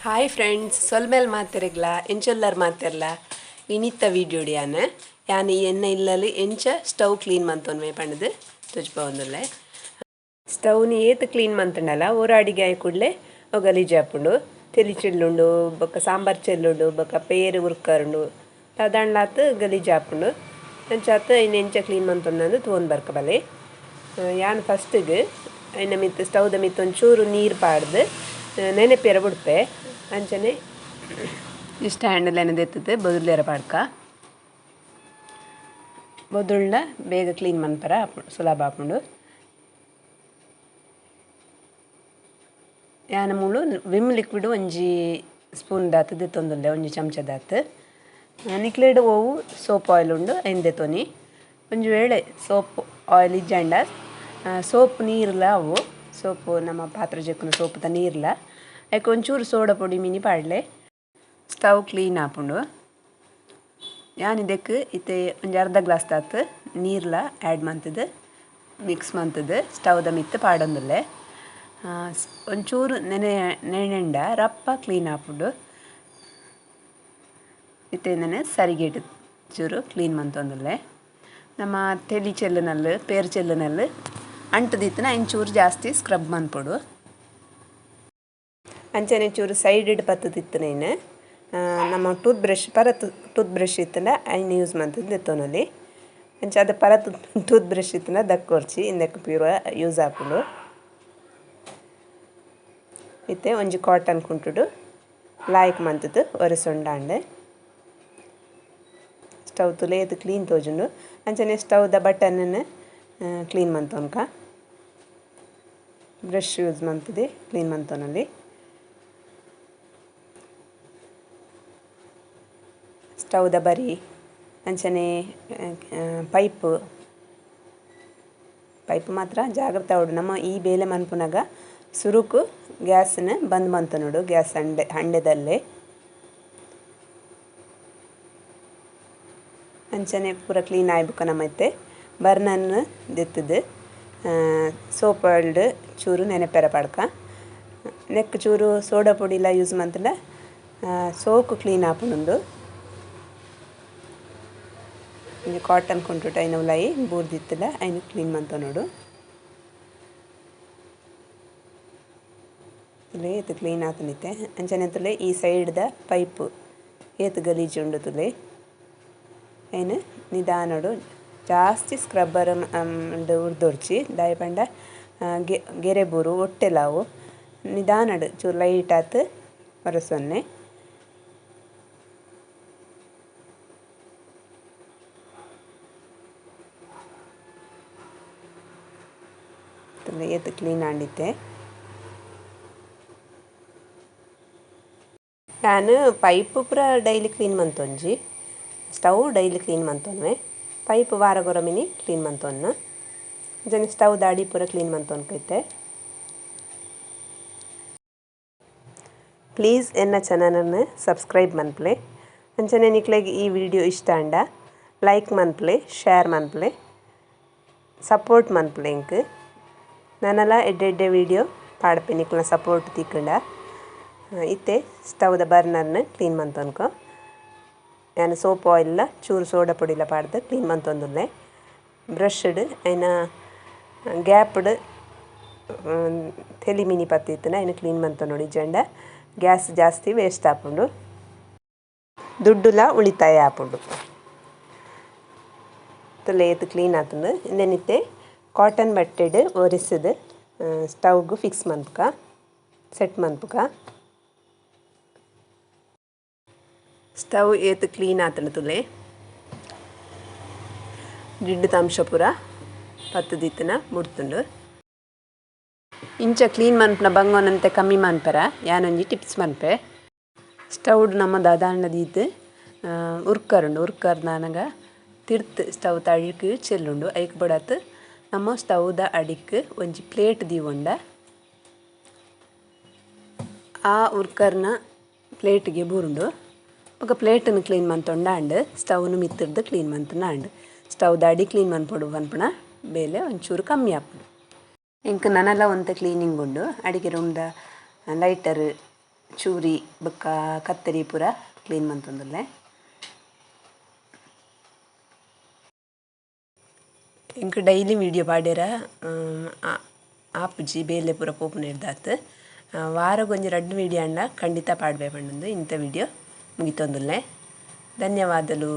Hi friends ಸೊಲ್ಮೇಲ್ ಮಾತಿರಗ್ಲ ಎಂಚೊಲ್ಲರ್ ಮಾತೆರ್ಲ ವಿನಿತ್ತ ವೀಡಿಯೋಡಿಯಾನ ಯಾನ್ ಈ ಎಣ್ಣೆ ಇಲ್ಲಲ್ಲಿ ಎಂಚ ಸ್ಟವ್ ಕ್ಲೀನ್ ಮಂತೊನ್ವೆ ಪಂಡದು ತುಜ್ಪೊಂದುಲ್ಲೆ ಸ್ಟವ್ನಿ ಏತ್ ಕ್ಲೀನ್ ಮಂತಂಡಲ್ಲ ಓರ ಅಡಿಗೆ ಆಯ್ ಕೂಡಲೇ ಗಲೀಜು ಹಾಪುಂಡು ತೆಲಿ ಚೆಲ್ಲುಂಡು ಬೊಕ್ಕ ಸಾಂಬಾರ್ ಚೆಲ್ಲುಂಡು ಬೊಕ್ಕ ಪೇರು ಉರ್ಕರುಂಡು ಅದಾಂಡ್ಲಾತ್ ಗಲೀಜ್ ಹಾಪುಂಡು ಅಂಚಾತ್ ಇನ್ನು ಎಂಚ ಕ್ಲೀನ್ ಮಂತೊಂದು ತೋನ್ ಬರ್ಕ ಬಲೆ ಯಾನ್ ಫಸ್ಟಿಗೆ ಇನ್ನು ಮಿತ್ ಸ್ಟವ್ದ ಮಿತ್ ಒಂಚೂರು ನೀರು ಪಾಡ್ದು ನೆನೆಪೆರ ಬಿಡ್ಪೆ ಅಂಚನೆ ಇಷ್ಟ ಹ್ಯಾಂಡಲ್ ಎತ್ತದೆ ಬದುಲೇರ ಪಾಡ್ಕ. ಬದುಳ್ನ ಬೇಗ ಕ್ಲೀನ್ ಆಪುಂಡು ಸುಲಭ ಹಾಕೊಂಡು ಯಾನ ಮೂಲು ವಿಮ್ ಲಿಕ್ವಿಡ್ ಒಂಜಿ ಸ್ಪೂನ್ ದಾತದ ದಿತ್ತೊಂದುಲ್ಲೆ ಒಂಜಿ ಚಮಚದಾತ್ ನಿಕ್ಲೆಡ್ ಓವು, ಸೋಪ್ ಆಯಿಲ್ ಉಂಡು, ಐಂದೆ ತೊನಿ. ಒಂಜಿ ವೇಳೆ ಸೋಪ್ ಆಯಿಲ್ ಇಜ್ಜಂಡ ಸೋಪ್ ನೀರ್ಲ ಅವು. ಸೋಪು ನಮ್ಮ ಪಾತ್ರೆ ಜೆಕ್ಕುನ ಸೋಪುದ ನೀರ್ಲ. ಐಕ್ ಒಂಚೂರು ಸೋಡಾ ಪುಡಿ, ಮಿನಿ ಪಾಡ್ಲೆ? ಸ್ಟವ್ ಕ್ಲೀನ್ ಆಪುಂಡು ಯಾನ್ ಇದಕ್ಕೆ ಇತ್ತೆ ಒಂದು ಅರ್ಧ ಗ್ಲಾಸ್ ತಾತ್ ನೀರ್ಲ ಆ್ಯಡ್ ಮಂತದ್ದು ಮಿಕ್ಸ್ ಮಂತದ್ದು ಸ್ಟವ್ದ ಮಿತ್ತ ಪಾಡೊಂದುಲ್ಲೆ. ಒಂಚೂರು ನೆನೆ, ನೆನೆಂಡ ರಪ್ಪ ಕ್ಲೀನ್ ಆಪುಂಡು ನೆನೆ ಸರಿಗೆಟ್ಟು ಚೂರು ಕ್ಲೀನ್ ಮಂತೊಂದುಲ್ಲೆ. ನಮ್ಮ ತೆಲಿ ಚೆಲ್ಲನಲ್ಲಿ, ಪೇರು ಚೆಲ್ಲನಲ್ಲಿ ಅಂಟದಿತ್ತನ ಇಂಚೂರು ಜಾಸ್ತಿ ಸ್ಕ್ರಬ್ ಮನ್ಪೊಡು ಅಂಚನೆ ಚೂರು ಸೈಡ್ ಪತ್ತದಿತ್ತನೇನು ನಮ್ಮ ಟೂತ್ ಬ್ರಷ್ ಪರ ಟೂತ್ ಬ್ರಷ್ ಇತ್ತಂಡ ಐನ್ ಯೂಸ್ ಮಂತದ್ದು ದೆತ್ತೊನಲ್ಲಿ ಅಂಚ ಅದು ಪರ ಟೂತ್ ಬ್ರಷ್ ಇತ್ತಂಡ ದಕ್ಕೋರ್ಚಿ ಇಂದಕ್ಕೆ ಪ್ಯೂರ ಯೂಸ್ ಆಪುಂಡು ಇತ್ತೆ, ಒಂಜಿ ಕಾಟನ್ ಕುಂಟುಡು. ಲಾಯ್ಕ್ ಮಂತದ್ದು ಒರೆಸೊಂಡಾಂಡೆ ಸ್ಟವ್ ತುಲೇದು ಕ್ಲೀನ್ ತೋಜುಂಡು. ಅಂಚನೆ ಸ್ಟವ್ದ ಬಟನ್ ಕ್ಲೀನ್ ಮಂತೋನ್ಕ ಬ್ರಷ್ ಯೂಸ್ ಮಂತದೆ ಕ್ಲೀನ್ ಮಂತೊನಲ್ಲಿ ಸ್ಟವ್ದ ಬರಿ? ಅಂಚನೆ ಪೈಪ್. ಪೈಪ್ ಮಾತ್ರ, ಜಾಗ್ರತೆ ಆವಡು ನಮ್ಮ ಈ ಬೇಲೆ ಮನ್ಪುನಾಗ ಸುರುಕು ಗ್ಯಾಸ್ನ ಬಂದ್ ಮಂತ ನೋಡು, ಗ್ಯಾಸ್ ಹಂಡೆ, ಹಂಡೆದಲ್ಲೇ. ಅಂಚನೆ ಪೂರ ಕ್ಲೀನ್ ಆಯ್ಬೇಕು ನಮ್ಮತ್ತೆ. ಬರ್ನನ್ ದೆತ್ತದು. ಸೋಪ್ ಅಲ್ಡ್ ಚೂರು ನೆನಪೆರ ಪಡ್ಕ. ನೆಕ್ ಚೂರು ಸೋಡಾ ಪೊಡಿಲ ಯೂಸ್ ಮಂತಂಡ ಸೋಕು ಕ್ಲೀನ್ ಆಪುಂಡು ಒಂಜಿ ಕಾಟನ್ ಕುಂಟುಟ ಐನ ಉಲಾಯಿ ಬೂರ್ದಿತ್ತಲ್ಲ, ಐನು ಕ್ಲೀನ್ ಮಂತ ನೋಡು. ತುಲೆ ಏತು ಕ್ಲೀನ್ ಆತನಿತ್ತೆ ಅಂಚನೆ ತುಲೆ, ಈ ಸೈಡ್ದ ಪೈಪ್ ಏತು ಗಲೀಜು ಉಂಡು ತುಲೆ. ಏನು? ನಿಧಾನಡು ಜಾಸ್ತಿ ಸ್ಕ್ರಬ್ಬರ್ ಉರ್ದೊರ್ಚಿ. ದಾಯ ಪಂಡ ಗೆರೆ ಬೂರು ಒಟ್ಟೆಲಾವು ನಿಧಾನಡು ಚೂರು ಲೈಟ್ ಆತು ಒರೆಸೊನ್ನೆ ಏತ್ ಕ್ಲೀನ್ ಆಂಡಿತ್ತೆ ನಾನು ಪೈಪ್ ಪೂರ ಡೈಲಿ ಕ್ಲೀನ್ ಮಂತೊಂಜಿ. ಸ್ಟವ್ ಡೈಲಿ ಕ್ಲೀನ್ ಮಂತೊನ್ವೆ ಪೈಪ್ ವಾರ ಗೊರಮಿನಿ ಕ್ಲೀನ್ ಮಂತೊನ್ನ ಜನ ಸ್ಟವ್ ದಾಡಿ ಪೂರ ಕ್ಲೀನ್ ಮಂತೊನ್ಕೈತೆ ಪ್ಲೀಸ್ ಎನ್ನ ಚಾನಲನ್ನು ಸಬ್ಸ್ಕ್ರೈಬ್ ಮನ್ಪ್ಲೆ ಅಂಚನೆ ನಿಕ್ಲೆಗೆ ಈ ವಿಡಿಯೋ ಇಷ್ಟ ಅಂಡ. ಲೈಕ್ ಮನ್ಪ್ಲೆ ಶೇರ್ ಮನ್ಪ್ಲೆ ಸಪೋರ್ಟ್ ಮನ್ಪ್ಲೆ ಇಂಕ್. ಎಡ್ಡೆ ಎಡ್ಡೆ ವಿಡಿಯೋ ಪಾಡ್ಪೆ ನಿಕ್ಲ ಸಪೋರ್ಟ್ ತಿಕ್ಕಂಡ. ಇತ್ತೆ ಸ್ಟವ್ದ ಬರ್ನರ್ನ ಕ್ಲೀನ್ ಮಂತೊನ್ಕೊ ನಾನು ಸೋಪ್ ಆಯಿಲ್ಲ ಚೂರು ಸೋಡಾ ಪೊಡಿಲ ಪಾಡ್ದು ಕ್ಲೀನ್ ಮಂತೊಂದುಲ್ಲೆ ಬ್ರಷ್ಡ್ ಐನ ಗ್ಯಾಪ್ಡ್ ತೆಲಿ ಮಿನಿ ಪತ್ತಿತ್ತನ ಐನ ಕ್ಲೀನ್ ಮಂತ ನೋಡಿ ಜಂಡ. ಗ್ಯಾಸ್ ಜಾಸ್ತಿ ವೇಸ್ಟ್ ಆಪುಂಡು. ದುಡ್ಡುಲ ಉಳಿತಾಯ ಆಪುಂಡು. ತುಲೇತ್ ಕ್ಲೀನ್ ಆತುಂಡು. ಇಂದೆನಿತ್ತೆ ಕಾಟನ್ ಬಟ್ಟೆಡ್ ಒರೆಸದು ಸ್ಟವ್ಗು ಫಿಕ್ಸ್ ಮನ್ಪುಕ ಸೆಟ್ ಮನ್ಪುಕ. ಸ್ಟವ್ ಏತ್ ಕ್ಲೀನ್ ಆತನ ತುಲೆ. ಜಿಡ್ಡು ತಂಶ ಪೂರ ಪತ್ತು ದಿತ್ತನ ಮುಡ್ತುಂಡು ಇಂಚ ಕ್ಲೀನ್ ಮನ್ಪುನ ಬಂಗೋನಂತೆ ಕಮ್ಮಿ ಮನ್ಪರ, ಯಾನೊಂಜಿ ಟಿಪ್ಸ್ ಮನ್ಪೆ. ಸ್ಟವ್ ನಮ್ಮ ದಾದಾಂಡದಿದ್ದು ಉರ್ಕರುಂಡು ಉರ್ಕರ್ ನನಗ ತಿರ್ತ್ ಸ್ಟವ್ ತಳಿಕ್ ಚೆಲ್ಲುಂಡು, ಐಕ್ ಬಡತ್ ನಮ್ಮ ಸ್ಟವ್ದ ಅಡಿಕ್ ಒಂಜಿ ಪ್ಲೇಟ್ ದೀವೊಂಡ ಆ ಉರ್ಕರ್ನ ಪ್ಲೇಟ್ಗೆ ಬೂರುಂಡು ಬೊಕ ಪ್ಲೇಟನ್ನು ಕ್ಲೀನ್ ಮಂತೊಂಡಾಂಡ್ ಸ್ಟವ್ನು ಮಿತ್ತಿರ್ದು ಕ್ಲೀನ್ ಮಂತುಂಡಾಂಡ್ ಸ್ಟವ್ ದಾಡಿ ಕ್ಲೀನ್ ಮನ್ಪೊಡು ಪನ್ಪುನ ಬೇಲೆ ಒಂಚೂರು ಕಮ್ಮಿ ಆಪುಡು ಎಂಕ್ ನನಲ ಒಂತ ಕ್ಲೀನಿಂಗ್ ಉಂಡು ಅಡಿಗೆ ರೂಮ್ದ ಲೈಟರ್ ಚೂರಿ ಬೊಕ್ಕ ಕತ್ತರಿ ಪೂರ ಕ್ಲೀನ್ ಮಂತೊಂದುಲ್ಲೆ ಇಂಕ್ ಡೈಲಿ ವಿಡಿಯೋ ಪಾಡ್ಯರ ಆಪುಜಿ ಬೇಲೆ ಪೂರ ಪೋಪುನ ಇರ್ದಾತ್ ವಾರಗೊಂಜಿ ರಡ್ಡ್ ವಿಡಿಯೋ ಖಂಡಿತ ಪಾಡ್ವೆ ಪಂಡದು ಇಂತ ವಿಡಿಯೋ ಮುಗಿತೊಂದುಲ್ಲೆ ಧನ್ಯವಾದಲು